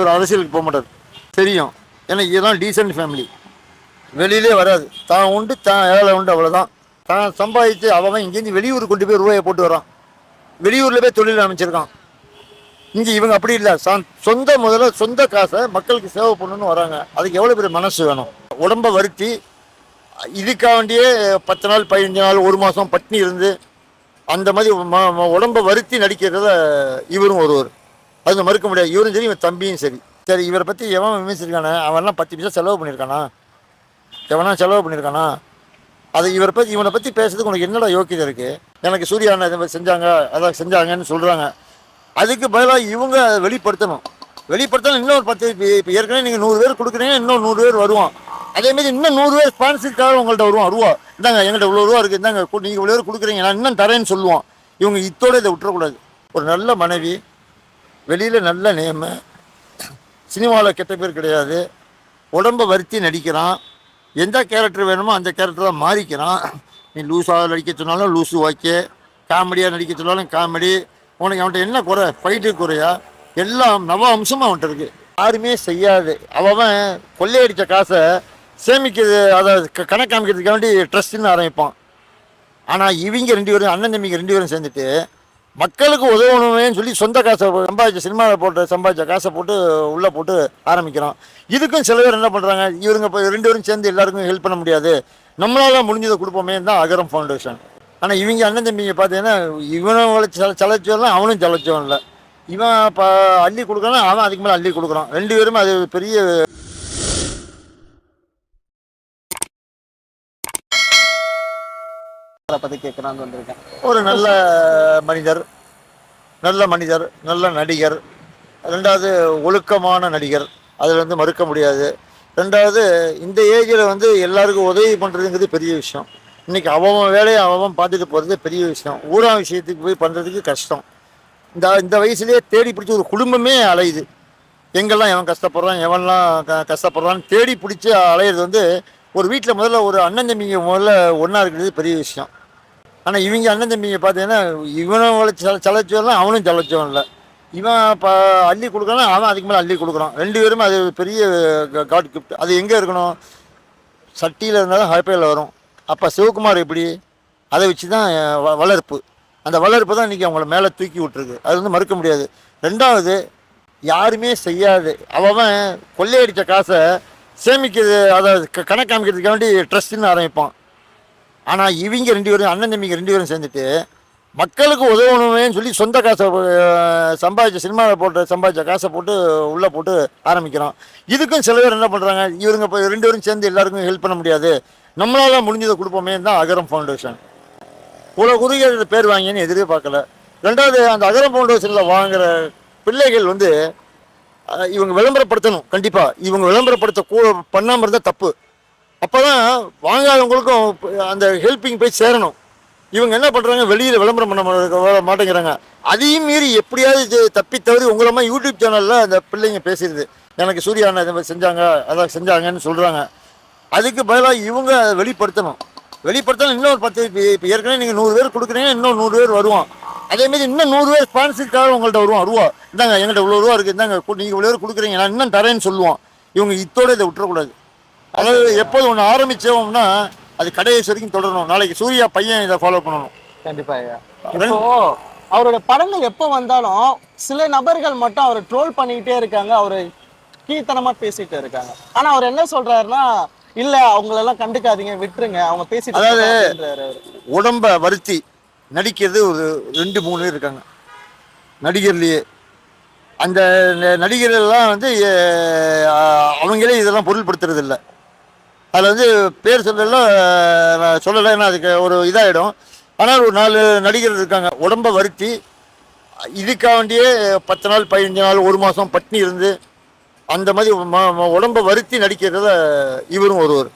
ஒரு அரசியலுக்கு போக மாட்டார். தெரியும். ஏன்னா இதெல்லாம் டீசென்ட் ஃபேமிலி வெளியிலே வராது. தான் உண்டு தான் ஏழை உண்டு அவ்வளோதான் தான் சம்பாதிச்சு அவன் இங்கேருந்து வெளியூர் கொண்டு போய் ரூபாயை போட்டு வரான். வெளியூரில் போய் தொழில் அமைச்சிருக்கான். இங்கே இவங்க அப்படி இல்லை. சொந்த முதல்ல சொந்த காசை மக்களுக்கு சேவை பண்ணணும்னு வராங்க. அதுக்கு எவ்வளோ பெரிய மனசு வேணும்? உடம்ப வருத்தி இதுக்காண்டியே பத்து நாள் பதினஞ்சு நாள் ஒரு மாதம் பட்னி இருந்து அந்த மாதிரி ம- உடம்ப வருத்தி நடிக்கிறத இவரும் ஒருவர். அது மறுக்க முடியாது. இவரும் சரி இவன் தம்பியும் சரி. சரி இவரை பற்றி எவன் விமர்சிருக்கானே அவன்லாம் பத்து பைசா செலவு பண்ணியிருக்கானா? எவனா செலவு பண்ணியிருக்கானா? அது இவரை பற்றி இவனை பற்றி பேசுறதுக்கு உனக்கு என்னடா யோக்கியதை இருக்குது எனக்கு சூர்யா அண்ணா இதை மாதிரி செஞ்சாங்க அதான் செஞ்சாங்கன்னு சொல்கிறாங்க அதுக்கு பதிலாக இவங்க அதை வெளிப்படுத்தணும். வெளிப்படுத்தணும் இன்னும் ஒரு பத்து இப்போ ஏற்கனவே நீங்கள் நூறு பேர் கொடுக்குறீங்க இன்னும் நூறு பேர் வருவான். அதேமாரி இன்னும் நூறு பேர் ஸ்பான்சருக்காக உங்கள்கிட்ட வருவான் ரூபா இந்தாங்க எங்கள்கிட்ட இவ்வளோ ரூபா இருக்குது இந்தாங்க கு- நீங்கள் இவ்வளோ பேர் கொடுக்குறீங்க நான் இன்னும் தரேன்னு சொல்லுவோம் இவங்க இத்தோடு இதை விட்டுறக்கூடாது. ஒரு நல்ல மனைவி வெளியில் நல்ல நேமு. சினிமாவில் கெட்ட பேர் கிடையாது. உடம்ப வருத்தி நடிக்கிறான். எந்த கேரக்டர் வேணுமோ அந்த கேரக்டராக மாறிக்கிறான். நீ லூஸாக நடிக்க சொன்னாலும் லூஸு ஓகே காமெடியாக நடிக்க சொன்னாலும் காமெடி உனக்கு அவன்கிட்ட என்ன குறை? ஃபைட்டு குறையா? எல்லாம் நவ அம்சமும் அவன்கிட்ட இருக்குது யாருமே செய்யாது. அவன் கொள்ளையடித்த காசை சேமிக்கிறது அதை க- கணக்கு காமிக்கிறதுக்காண்டி ட்ரஸ்ட்னு ஆரம்பிப்பான். ஆனால் இவங்க ரெண்டு பேரும் அண்ணன் தம்பிங்க ரெண்டு பேரும் சேர்ந்துட்டு மக்களுக்கு உதவணுமேன்னு சொல்லி சொந்த காசை சம்பாதிச்ச சினிமாவில் போட்டு சம்பாதிச்ச காசை போட்டு உள்ளே போட்டு ஆரம்பிக்கிறோம். இதுக்கும் சில பேர் என்ன பண்ணுறாங்க இவங்க இப்போ ரெண்டு பேரும் சேர்ந்து எல்லாருக்கும் ஹெல்ப் பண்ண முடியாது. நம்மளால முடிஞ்சதை கொடுப்போமே தான் அகரம் ஃபவுண்டேஷன் ஆனால் இவங்க அண்ணன் தம்பிங்க பார்த்தீங்கன்னா இவனும் சல சலைச்சவன் அவனும் சலைச்சவன் இல்லை இவன் இப்போ அள்ளி கொடுக்கணும் அவன் அதுக்கு மேலே அள்ளி கொடுக்குறான். ரெண்டு பேருமே அது பெரிய அவரை பத்தி கேட்கலான்னு வந்திருக்கேன். ஒரு நல்ல மனிதர் நல்ல மனிதர் நல்ல நடிகர் ரெண்டாவது ஒழுக்கமான நடிகர் அதில் வந்து மறுக்க முடியாது. ரெண்டாவது இந்த ஏஜில் வந்து எல்லாருக்கும் உதவி பண்ணுறதுங்கிறது பெரிய விஷயம். இன்றைக்கி அவன் வேலையை அவன் பார்த்துட்டு போகிறது பெரிய விஷயம். ஊரா விஷயத்துக்கு போய் பண்ணுறதுக்கு கஷ்டம். இந்த இந்த வயசுலேயே தேடி பிடிச்சி ஒரு குடும்பமே அலையுது. எங்கெல்லாம் எவன் கஷ்டப்படுறான் எவன்லாம் க கஷ்டப்படுறான்னு தேடி பிடிச்சி அலையிறது வந்து ஒரு வீட்டில் முதல்ல ஒரு அண்ணன் தம்பிங்க முதல்ல ஒன்றா இருக்கிறது பெரிய விஷயம். ஆனால் இவங்க அண்ணன் தம்பிங்க பார்த்தீங்கன்னா இவனும் சல சலைச்சவன் அவனும் சலைச்சவன் இல்லை. இவன் இப்போ அள்ளி கொடுக்குறான் அவன் அதுக்கு மேலே அள்ளி கொடுக்குறான். ரெண்டு பேரும் அது பெரிய காட் கிஃப்ட் அது எங்கே இருக்கணும்? சட்டியில் இருந்தாலும் ஹைப்பையில் வரும். அப்போ சிவகுமார் எப்படி? அதை வச்சு தான் வளர்ப்பு. அந்த வளர்ப்பு தான் இன்றைக்கி அவங்கள மேலே தூக்கி விட்டுருக்கு. அது வந்து மறுக்க முடியாது. ரெண்டாவது யாருமே செய்யாது. அவன் கொள்ளையடித்த காசை சேமிக்கிறது அதை க- கணக்கு காமிக்கிறதுக்காண்டி ட்ரஸ்ட்டுன்னு ஆரம்பிப்பான். ஆனால் இவங்க ரெண்டு பேரும் அண்ணன் தம்பிங்க ரெண்டு பேரும் சேர்ந்துட்டு மக்களுக்கு உதவணுமேன்னு சொல்லி சொந்த காசை சம்பாதிச்ச சினிமாவில் போட்டு சம்பாதிச்ச காசை போட்டு உள்ளே போட்டு ஆரம்பிக்கிறோம். இதுக்கும் சில பேர் என்ன பண்ணுறாங்க இவருங்க இப்போ ரெண்டு பேரும் சேர்ந்து எல்லாருக்கும் ஹெல்ப் பண்ண முடியாது. நம்மளால முடிஞ்சதை கொடுப்போமே தான் அகரம் ஃபவுண்டேஷன் இவ்வளோ குறுகிய பேர் வாங்கின்னு எதிர்பார்க்கல ரெண்டாவது அந்த அகரம் ஃபவுண்டேஷனில் வாங்குற பிள்ளைகள் வந்து இவங்க விளம்பரப்படுத்தணும். கண்டிப்பாக இவங்க விளம்பரப்படுத்த கூ பண்ணாமல் இருந்தால் தப்பு. அப்போ தான் வாங்காதவங்களுக்கும் அந்த ஹெல்ப்பிங் போய் சேரணும். இவங்க என்ன பண்ணுறாங்க வெளியில் விளம்பரம் பண்ண மாட்டேங்கிறாங்க. அதையும் மீறி எப்படியாவது இது தப்பி தவறி உங்களமா யூடியூப் சேனலில் அந்த பிள்ளைங்க பேசிடுது. எனக்கு சூர்யா அண்ணா இதை மாதிரி செஞ்சாங்க அதான் செஞ்சாங்கன்னு சொல்கிறாங்க அதுக்கு பதிலாக இவங்க அதை வெளிப்படுத்தணும். வெளிப்படுத்தணும் இன்னும் ஒரு பத்து இப்போ இப்போ ஏற்கனவே நீங்கள் நூறு பேர் கொடுக்குறீங்க இன்னும் நூறு பேர் வருவான். அதேமாரி இன்னும் நூறு பேர் ஸ்பான்சருக்காக உங்கள்கிட்ட வருவான் ரூபா இந்தாங்க எங்கள்கிட்ட இவ்வளோ ரூபா இருக்குது இந்தாங்க நீங்கள் இவ்வளோ பேர் கொடுக்குறீங்க நான் இன்னும் தரேன்னு சொல்லுவான். இவங்க இத்தோடு இதை விட்டுறக்கூடாது. அதாவது எப்போது ஒன்று ஆரம்பித்தோம்னா அது கடைசி வரைக்கும் தொடரணும். நாளைக்கு சூர்யா பையன் இதை ஃபாலோ பண்ணணும். கண்டிப்பா ஐயா. இப்போ அவரோட படங்கள் எப்போ வந்தாலும் சில நபர்கள் மட்டும் அவரை ட்ரோல் பண்ணிக்கிட்டே இருக்காங்க. அவரை கீழ்த்தனமா பேசிட்டு இருக்காங்க. ஆனா அவர் என்ன சொல்றாருன்னா இல்ல அவங்களெல்லாம் கண்டுக்காதீங்க விட்டுருங்க. அவங்க பேசிட்டு அதாவது-. உடம்ப வருத்தி நடிக்கிறது ஒரு ரெண்டு மூணு இருக்காங்க. நடிகர்லேயே. அந்த நடிகர்கள்லாம் வந்து அவங்களே இதெல்லாம் பொருள்படுத்துறது இல்லை அதில் வந்து பேர் சொல்லலாம் நான் சொல்லலை ஏன்னா அதுக்கு ஒரு இதாகிடும் ஆனால் ஒரு நாலு நடிகர் இருக்காங்க. உடம்ப வருத்தி இதுக்காண்டியே பத்து நாள் பதினஞ்சு நாள் ஒரு மாதம் பட்னி இருந்து அந்த மாதிரி ம- உடம்ப வருத்தி நடிக்கிறத இவரும் ஒருவர்.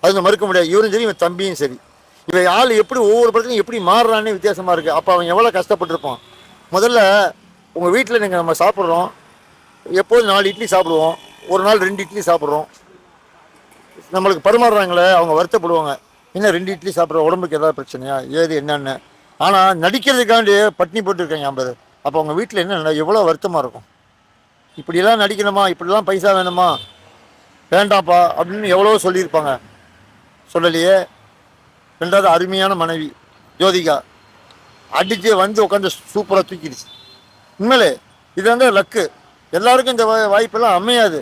அது மறுக்க முடியாது. இவரும் சரி இவன் தம்பியும் சரி. இவன் ஆள் எப்படி ஒவ்வொரு படத்துலையும் எப்படி மாறுறான்னு வித்தியாசமாக இருக்குது அப்போ அவன் எவ்வளோ கஷ்டப்பட்டிருப்பான். முதல்ல உங்கள் வீட்டில் நீங்கள் நம்ம சாப்பிட்றோம். எப்போதும் நாலு இட்லி சாப்பிடுவோம். ஒரு நாள் ரெண்டு இட்லி சாப்பிட்றோம். நம்மளுக்கு பரிமாறுறாங்களே அவங்க வருத்தப்படுவாங்க. என்ன ரெண்டு இட்லி சாப்பிட்ற உடம்புக்கு ஏதாவது பிரச்சனையா? ஏது என்னென்னு. ஆனால் நடிக்கிறதுக்காண்டி பட்னி போட்டுருக்காங்க ஐம்பது. அப்போ அவங்க வீட்டில் என்ன எவ்வளோ வருத்தமாக இருக்கும். இப்படிலாம் நடிக்கணுமா? இப்படிலாம் பைசா வேணுமா? வேண்டாம்ப்பா அப்படின்னு எவ்வளோ சொல்லியிருப்பாங்க. சொல்லலையே. ரெண்டாவது அருமையான மனைவி ஜோதிகா. அடித்து வந்து உட்காந்து சூப்பராக தூக்கிடுச்சு. உண்மையிலே இது வந்து லக்கு. எல்லாருக்கும் இந்த வாய்ப்பெல்லாம் அமையாது.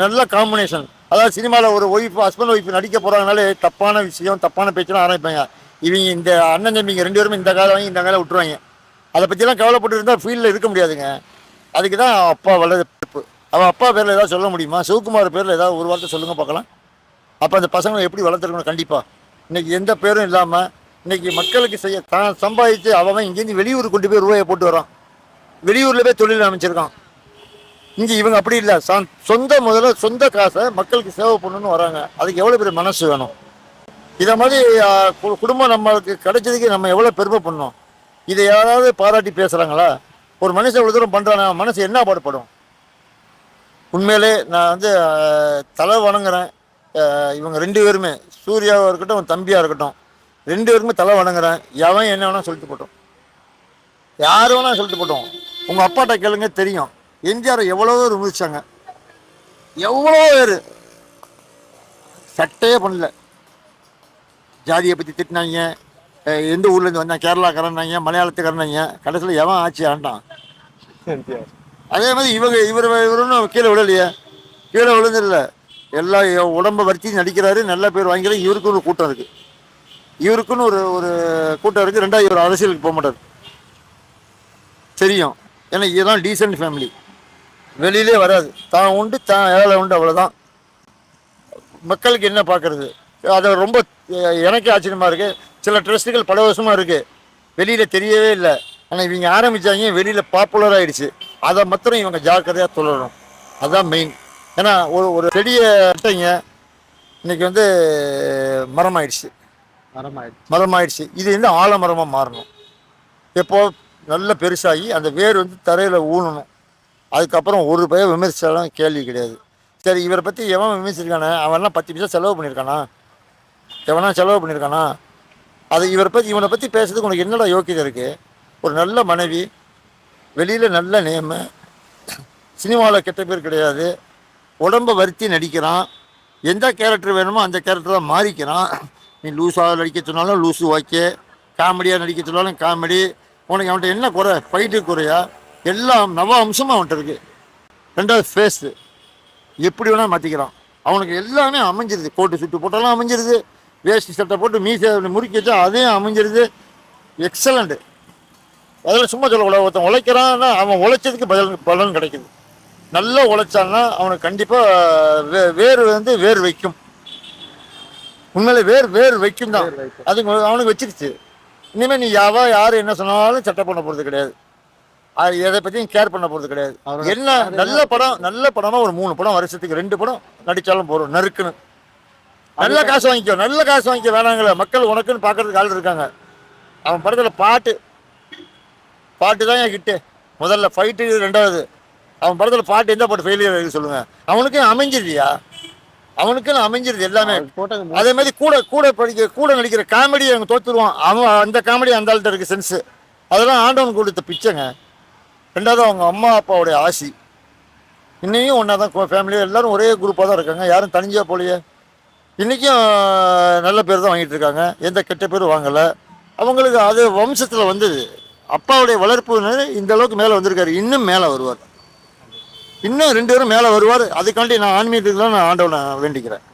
நல்ல காம்பினேஷன் அதாவது சினிமாவில் ஒரு ஒய்ஃப் ஹஸ்பண்ட் ஒய்ஃப் நடிக்க போகிறாங்கனாலே தப்பான விஷயம் தப்பான பேச்செல்லாம் ஆரம்பிப்பாங்க. இவங்க இந்த அண்ணன் தம்பிங்க ரெண்டு பேருமே இந்த காலம் வாங்கி இந்த காலம் விட்டுருவாங்க. அதை பற்றிலாம் கவலைப்பட்டு இருந்தால் ஃபீல்டில் இருக்க முடியாதுங்க. அதுக்கு தான் அப்பா வளர்ப்பு அவன் அப்பா பேரில் ஏதாவது சொல்ல முடியுமா? சிவகுமார் பேரில் ஏதாவது ஒரு வார்த்தை சொல்லுங்க பார்க்கலாம். அப்போ அந்த பசங்களை எப்படி வளர்த்துருக்கணும்? கண்டிப்பாக இன்றைக்கி எந்த பேரும் இல்லாமல் இன்றைக்கி மக்களுக்கு செய்ய தான் சம்பாதிச்சு அவன் இங்கேருந்து வெளியூர் கொண்டு போய் ரூபாயை போட்டு வரான் வெளியூரில் போய் தொழில் அமைச்சிருக்கான் இங்கே இவங்க அப்படி இல்லை. சொந்த முதல்ல சொந்த காசை மக்களுக்கு சேவை பண்ணணும்னு வராங்க. அதுக்கு எவ்வளோ பெரிய மனசு வேணும்? இதை மாதிரி கு- குடும்பம் நம்மளுக்கு கிடைச்சதுக்கு நம்ம எவ்வளோ பெருமை பண்ணோம் இதை யாராவது பாராட்டி பேசுகிறாங்களா ஒரு மனுஷன் இவ்வளோ தூரம் பண்ணுறானா மனசு என்ன பாடுபடும்? உண்மையிலே நான் வந்து தலை வணங்குறேன். இவங்க ரெண்டு பேருமே சூர்யாவாக இருக்கட்டும் தம்பியாக இருக்கட்டும் ரெண்டு பேருமே தலை வணங்குறேன். எவன் என்ன வேணால் சொல்லிட்டு போட்டோம். யார் வேணால் சொல்லிட்டு போட்டோம். உங்கள் அப்பாட்ட கேளுங்க தெரியும். எம்ஜிஆர் எவ்வளோ பேர் விமர்சிச்சாங்க. எவ்வளோ பேர். சட்டையே பண்ணல. ஜாதியை பற்றி திட்டினாங்க. எந்த ஊர்லேருந்து வந்தாங்க கேரளாக்காரனாங்க மலையாளத்துக்காரனாங்க கடைசியில் எவன் ஆட்சி ஆண்டான்? அதே மாதிரி இவங்க இவர் இவரும் கீழே விழலையே. கீழே விழுந்தில்ல எல்லா உடம்ப வருத்தி நடிக்கிறாரு. நல்ல பேர் வாங்கிக்கிறாரு. இவருக்குன்னு ஒரு கூட்டம் இருக்கு. இவருக்குன்னு ஒரு ஒரு கூட்டம் இருக்கு. ரெண்டாவது இவர் அரசியலுக்கு போக மாட்டார். தெரியும். ஏன்னா இதுதான் டீசென்ட் ஃபேமிலி வெளியிலே வராது. தான் உண்டு தான் ஏழை உண்டு அவ்வளோதான் மக்களுக்கு என்ன பார்க்கறது? அது ரொம்ப எனக்கே ஆச்சரியமா இருக்கு. சில ட்ரஸ்ட்டுகள் பல வருஷமா இருக்கு. வெளியில தெரியவே இல்லை. ஆனால் இவங்க ஆரம்பிச்சாங்க வெளியில பாப்புலர் ஆயிடுச்சு. அதை மாத்திரம் இவங்க ஜாக்கிரதையா சொல்லணும். அதுதான் மெயின் ஏன்னா ஒரு ஒரு செடியை நட்டீங்க இன்னைக்கு வந்து மரம் ஆயிடுச்சு மரம் ஆயிடுச்சு இது வந்து ஆலமரமாக மாறணும். எப்போ நல்ல பெருசாகி அந்த வேர் வந்து தரையில் ஊனணும் அதுக்கப்புறம் ஒரு பய விமர்சிச்சாலும் கேள்வி கிடையாது. சரி இவரை பற்றி எவன் விமர்சிச்சிருக்கானே? அவன்லாம் பத்து பைசா செலவு பண்ணியிருக்கானா? எவனா செலவு பண்ணியிருக்கானா? அது இவரை பற்றி இவனை பற்றி பேசுறதுக்கு உனக்கு என்னடா யோக்கியதை இருக்குது ஒரு நல்ல மனைவி வெளியில் நல்ல நேமு சினிமாவில் கெட்ட பேர் கிடையாது. உடம்ப வருத்தி நடிக்கிறான். எந்த கேரக்டர் வேணுமோ அந்த கேரக்டர் தான் மாறிக்கிறான். நீ லூஸாக நடிக்க சொன்னாலும் லூஸு ஓகே காமெடியாக நடிக்க சொன்னாலும் காமெடி உனக்கு அவன்கிட்ட என்ன குறை? ஃபைட்டு குறையா? எல்லாம் நவ அம்சமும் அவன்கிட்ட இருக்கு. ரெண்டாவது ஃபேஸு எப்படி வேணால் மாற்றிக்கிறான் அவனுக்கு எல்லாமே அமைஞ்சிருது. கோட்டு சுட்டு போட்டாலும் அமைஞ்சிருது. வேஷ்டி சட்டை போட்டு மீசை முறுக்கி வச்சா அதையும் அமைஞ்சிருது. எக்ஸலண்ட்டு அதில் சும்மா சொல்லக்கூடாது. ஒருத்தன் உழைக்கிறான்னா அவன் உழைச்சதுக்கு பதில் பலன் கிடைக்குது. நல்லா உழைச்சான்னா அவனுக்கு கண்டிப்பாக வே வேர் வந்து வேர் வைக்கும். உண்மையிலே வேர் வேர் வைக்கும் தான். அதுக்கு அவனுக்கு வச்சிருச்சு. இனிமேல் நீ யாவா யார் என்ன சொன்னாலும் சட்டை பண்ண போகிறது கிடையாது. அது எதை பற்றியும் கேர் பண்ண போகிறது கிடையாது. என்ன நல்ல படம் நல்ல படமா ஒரு மூணு படம் வருஷத்துக்கு ரெண்டு படம் நடிச்சாலும் போதும். நறுக்குன்னு. நல்ல காசு வாங்கிக்கோ நல்ல காசு வாங்கிக்க வேணாங்களே. மக்கள் உனக்குன்னு பார்க்கறதுக்கு ஆள் இருக்காங்க. அவன் படத்தில் பாட்டு. பாட்டு தான் என் ஹிட்டு முதல்ல ஃபைட்டு ரெண்டாவது. அவன் படத்தில் பாட்டு எந்த பாட்டு ஃபெயிலியர் இருக்கு சொல்லுங்க. அவனுக்கு அமைஞ்சிருதியா? அவனுக்குன்னு அமைஞ்சிருது எல்லாமே. அதே மாதிரி கூட கூட படிக்க கூட நடிக்கிற காமெடி அவங்க தோத்துருவான். அவன் அந்த காமெடி அந்த ஆள்கிட்ட இருக்கு சென்ஸு அதெல்லாம் ஆண்டவன் கொடுத்த பிச்சைங்க. ரெண்டாவது அவங்க அம்மா அப்பாவுடைய ஆசி. இன்னையும் ஒன்றா தான் ஃபேமிலியாக எல்லோரும் ஒரே குரூப்பாக தான் இருக்காங்க. யாரும் தனிஞ்சா போலையே. இன்றைக்கும் நல்ல பேர் தான் வாங்கிட்டு இருக்காங்க. எந்த கெட்ட பேரும் வாங்கலை. அவங்களுக்கு அது வம்சத்தில் வந்தது அப்பாவுடைய வளர்ப்பு இந்த அளவுக்கு மேலே வந்திருக்காரு. இன்னும் மேலே வருவார். இன்னும் ரெண்டு பேரும் மேலே வருவார். அதுக்காண்டி நான் ஆன்மீகத்துக்கு தான் நான் ஆண்டவனை வேண்டிக்கிறேன்.